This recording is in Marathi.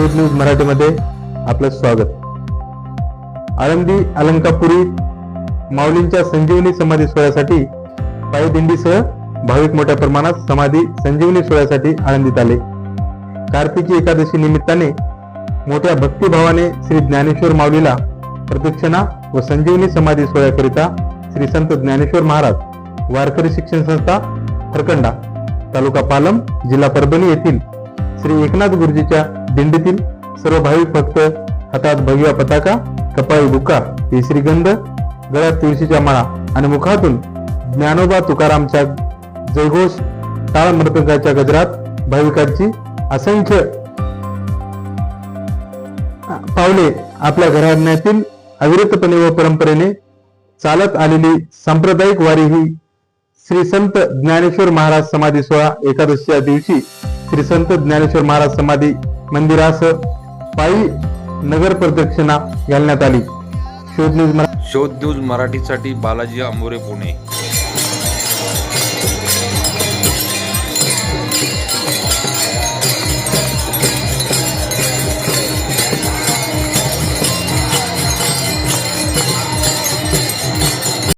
शोध न्यूज मराठीमध्ये आपलं स्वागत. आळंदी अलंकापुरी माऊलींच्या संजीवनी समाधी सोहळ्यासाठी पायदिंडीसह भाविक मोठ्या प्रमाणात समाधी संजीवनी सोहळ्यासाठी आळंदीत आले. कार्तिकी एकादशी निमित्ताने मोठ्या भक्तिभावाने श्री ज्ञानेश्वर माऊलीला प्रदक्षिणा व संजीवनी समाधी सोहळ्याकरिता श्री संत ज्ञानेश्वर महाराज वारकरी शिक्षण संस्था फरकंडा तालुका पालम जिल्हा परभणी येथील श्री एकनाथ गुरुजीच्या दिंडीतील सर्व भाविक भक्त हातात भगव्या पताका कपाळी बुका केसरी गंध गळ्यात तुळशीच्या माळा आणि मुखातून ज्ञानोबा तुकारामच्या जयघोष टाळ मृतकाच्या गजरात भाविकांची असंख्य पावले आपल्या घराण्यातील अविरतपणे व परंपरेने चालत आलेली सांप्रदायिक वारी ही श्री संत ज्ञानेश्वर महाराज समाधी सोहळा एकादशीच्या दिवशी श्री संत ज्ञानेश्वर महाराज समाधी मंदिरास पायी नगर प्रदक्षिणा घालण्यात आली. शोध न्यूज मरा- शोध न्यूज मराठीसाठी बालाजी आंबोरे पुणे.